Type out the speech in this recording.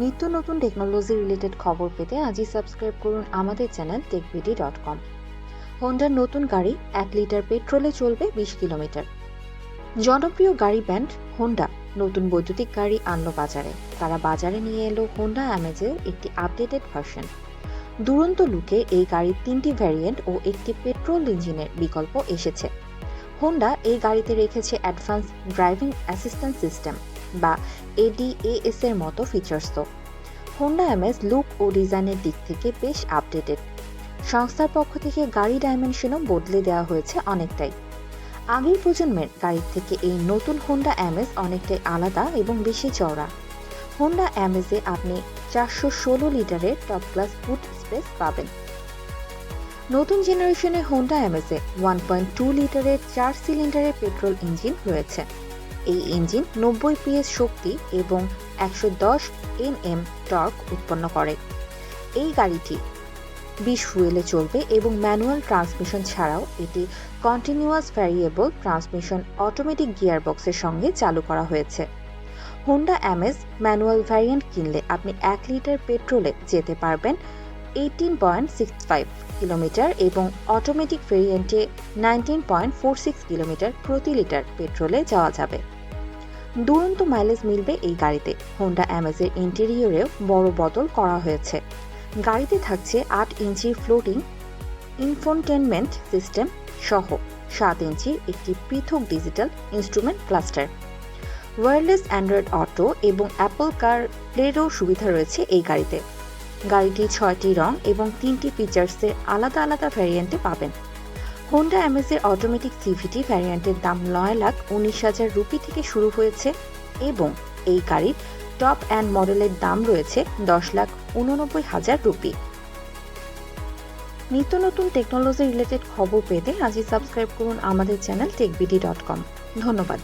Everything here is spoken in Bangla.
নিত্য নতুন টেকনোলজি রিলেটেড খবর পেতে আজই সাবস্ক্রাইব করুন আমাদের চ্যানেল টেকবিডি ডট কম হোন্ডার নতুন গাড়ি এক লিটার পেট্রোলে চলবে বিশ কিলোমিটার। জনপ্রিয় গাড়ি ব্র্যান্ড হোন্ডা নতুন বৈদ্যুতিক গাড়ি আনলো বাজারে। তারা বাজারে নিয়ে এলো হোন্ডা অ্যামেজের একটি আপডেটেড ভার্সন দুরন্ত লুকে এই গাড়ির তিনটি ভ্যারিয়েন্ট ও একটি পেট্রোল ইঞ্জিনের বিকল্প এসেছে। হোন্ডা এই গাড়িতে রেখেছে অ্যাডভান্স ড্রাইভিং অ্যাসিস্ট্যান্ট সিস্টেম বা এডিএএস এর মতো ফিচার্স তো। হোন্ডা এমএস লুক ও ডিজাইনের দিক থেকে বেশ আপডেটেড সংস্থার পক্ষ থেকে গাড়ি ডাইমেনশনও বদলে দেওয়া হয়েছে অনেকটাই। আগের প্রজন্মের গাড়ির থেকে এই নতুন হোন্ডা এমএস অনেকটাই আলাদা এবং বেশি চওড়া। হোন্ডা এমএসে আপনি চারশো ষোলো লিটারের টপ ক্লাস বুট স্পেস পাবেন। নতুন জেনারেশনের হোন্ডা এমএসে ওয়ান পয়েন্ট টু লিটারের চার সিলিন্ডারের পেট্রোল ইঞ্জিন রয়েছে। এই ইঞ্জিন নব্বই পিএস শক্তি এবং একশো দশ এম টর্ক উৎপন্ন করে। এই গাড়িটি বিশ ফুয়েলে চলবে এবং ম্যানুয়াল ট্রান্সমিশন ছাড়াও এটি কন্টিনিউয়াস ভ্যারিয়েবল ট্রান্সমিশন অটোমেটিক গিয়ারবক্সের সঙ্গে চালু করা হয়েছে। হোন্ডা এমএস ম্যানুয়াল ভ্যারিয়েন্ট কিনলে আপনি এক লিটার পেট্রোলে যেতে পারবেন eighteen point six five kilometre এবং automatic ভেরিয়েন্টে nineteen point four six kilometre প্রতি লিটার পেট্রোলে যাওয়া যাবে। দুরন্ত মাইলেজ মিলবে এই গাড়িতে। হোন্ডা অ্যামেজের ইন্টেরিয়রেও বড় বদল করা হয়েছে। গাড়িতে থাকছে আট ইঞ্চি ফ্লোটিং ইনফোনটেনমেন্ট সিস্টেম সহ সাত ইঞ্চি একটি পৃথক digital instrument cluster wireless Android Auto এবং অ্যাপল কার প্লেরও সুবিধা রয়েছে এই গাড়িতে। গাড়িটি ছয়টি রং এবং তিনটি ফিচার্সের আলাদা আলাদা ভ্যারিয়েন্টে পাবেন। হোন্ডা অ্যামেজের অটোমেটিক সিভিটি ভ্যারিয়েন্টের দাম নয় লাখ উনিশ হাজার রুপি থেকে শুরু হয়েছে এবং এই গাড়ির টপ অ্যান্ড মডেলের দাম রয়েছে দশ লাখ উননব্বই হাজার রুপি। নিত্য নতুন টেকনোলজি রিলেটেড খবর পেতে আজই সাবস্ক্রাইব করুন আমাদের চ্যানেল টেকবিডি ডট কম ধন্যবাদ।